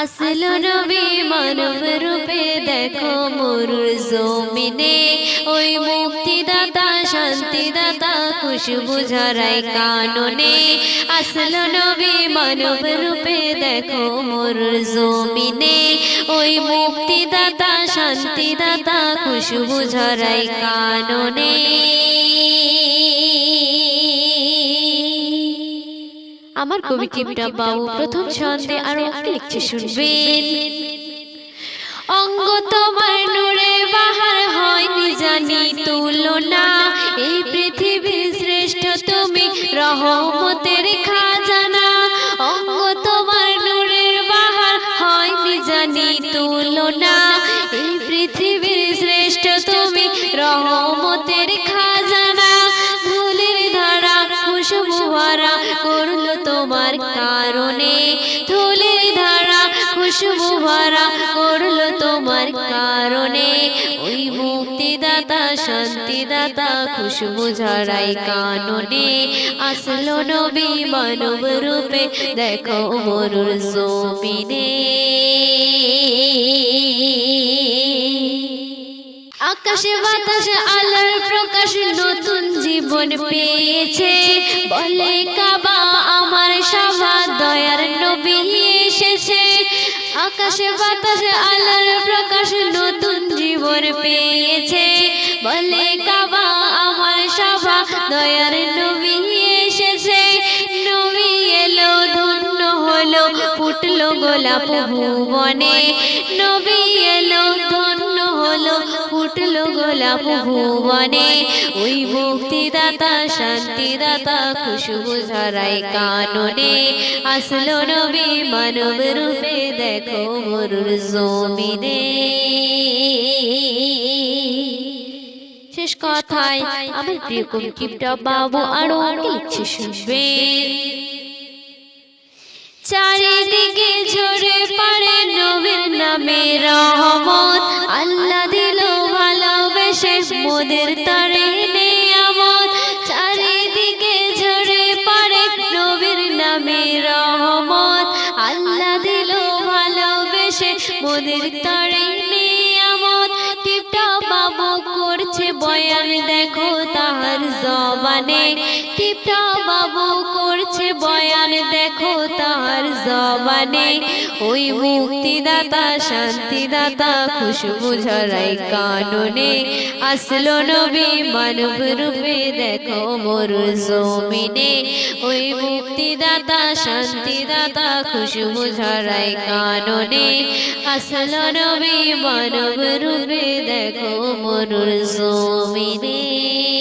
আসলো নবী মানব রূপে দেখো মরুর জমিনে। ওই মুক্তিদাতা, শান্তিদাতা, খুশবু ঝরাই কাননে। আসল নবী মানব রূপে দেখো মরুর জমিনে। ওই মুক্তিদাতা, শান্তিদাতা, খুশবু ঝরাই কাননে। আমার কবি টিপটা বাবু প্রথম ছন্দে আরও কি লিখছে শুনবেন। অঙ্গ তোমার নূরে বাহার হয়নি জানি তুলনা। এই পৃথিবীর শ্রেষ্ঠ তুমি রহমতের খাজানা। অঙ্গ তোমার নূরের বাহার হয়নি জানি তুলনা। এই পৃথিবীর শ্রেষ্ঠ তুমি রহমতের খাজানা। কারণে ধুলির ধারা খুশবু ভরা করল তোমার কারণে। ওই মুক্তিদাতা, শান্তিদাতা খুশবু ঝরাই কাননে আসলো নবী মানব রূপে, দেখো মরুর জমিনে। আকাশে বাতাসে আলোর প্রকাশ নতুন জীবন পেয়েছে। বলে কাবা আকাশে, বাতাসে, আলোর প্রকাশ নতুন জীবন পেয়েছে। বলে কাবা আমার সভা, দয়ার নবী এসেছে। নবী এলো, ধন্য হলো, ফুটলো গোলাপ ভুবনে। নবী ফুটলো গোলাপ ভুবনে ওই মুক্তিদাতা, শান্তিদাতা, খুশবু ঝরাই কাননে। আসলো নবী মানব রূপে, দেখো মরুর জমিনে। কথায় আমার প্রিয় বাবু আরও কি লিখছে শুনবেন চারিদিকে ঝরে পড়ে নবীর বাবু করছে বয়ান দেখো তাহার জবানে টিপটা বাবু করছে বয়ান, দেখো তাহার জবানে। ওই মুক্তিদাতা, শান্তিদাতা, খুশবু ঝরাই কাননে। আসলো নবী মানব রূপে, দেখো মোর জমিনে। ওই মুক্তিদাতা, শান্তিদাতা, খুশবু ঝরাই কাননে। আসলো নবী মানব রূপে, দেখো মোর জমিনে।